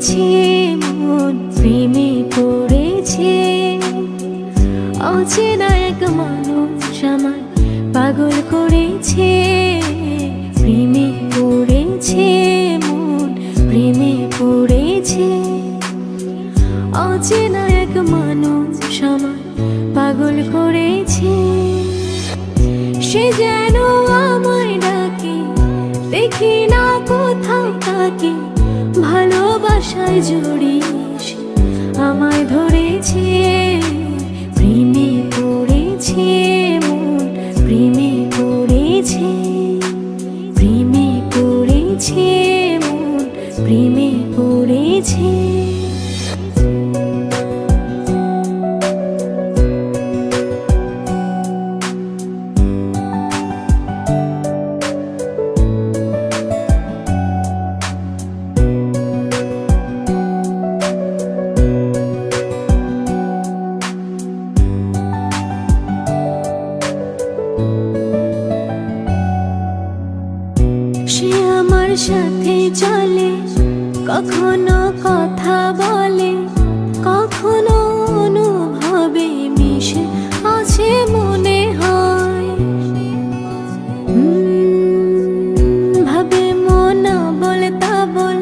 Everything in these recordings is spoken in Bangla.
পড়েছে মন প্রেমে পড়েছে। অচেনা এক মানুষ আমার পাগল করেছে, প্রেমে পড়েছে, মন প্রেমে পড়েছে। অচেনা এক মানুষ আমার পাগল করেছে। সে যেন আমায় ডাকে, দেখি না কোথাও তাকে ভালোবাসায় জড়িস, আমায় ধরেছে, প্রেমে পড়েছে মন, প্রেমে পড়েছে প্রেমে পড়েছে মন, প্রেমে পড়েছে। সে কখনো কথা বলে, কখনো অনুভবে মিশে আছে মনে হয়। ভাবে মন বল তা বল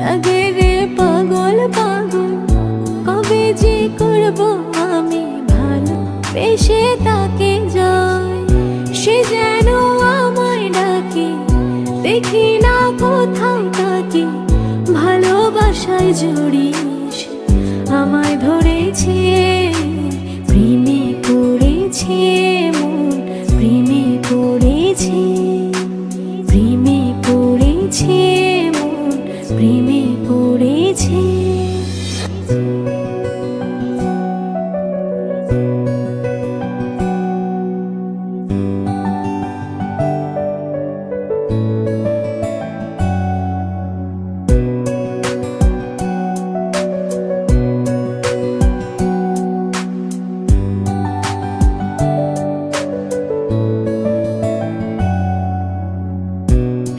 লাগে রে পাগল পাগল। কবে যে করব আমি ভালো, বেশে তাকে ভালোবাসায় জড়িস আমায় ধরেছে।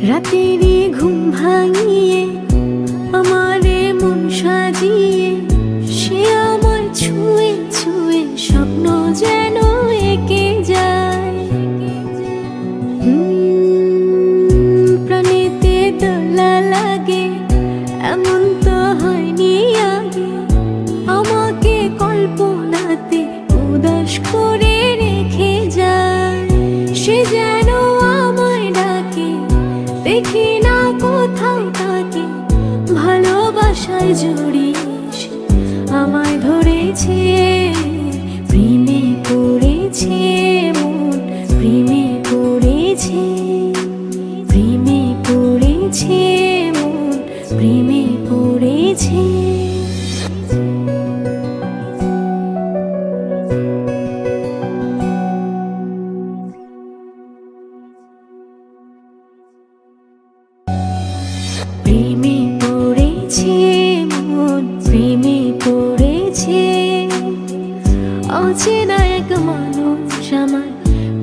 রাতেরই ঘুম আমারে সে ছুঁয়ে ছুঁয়ে স্বপ্ন যেন এঁকে যায় প্রাণেতে লাগে, এমন তো আমাকে কল্পনাতে উদাস করে ভালোবাসায় জড়িস আমায় ধরেছে প্রেমে পড়েছে।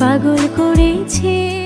পাগল করেছে।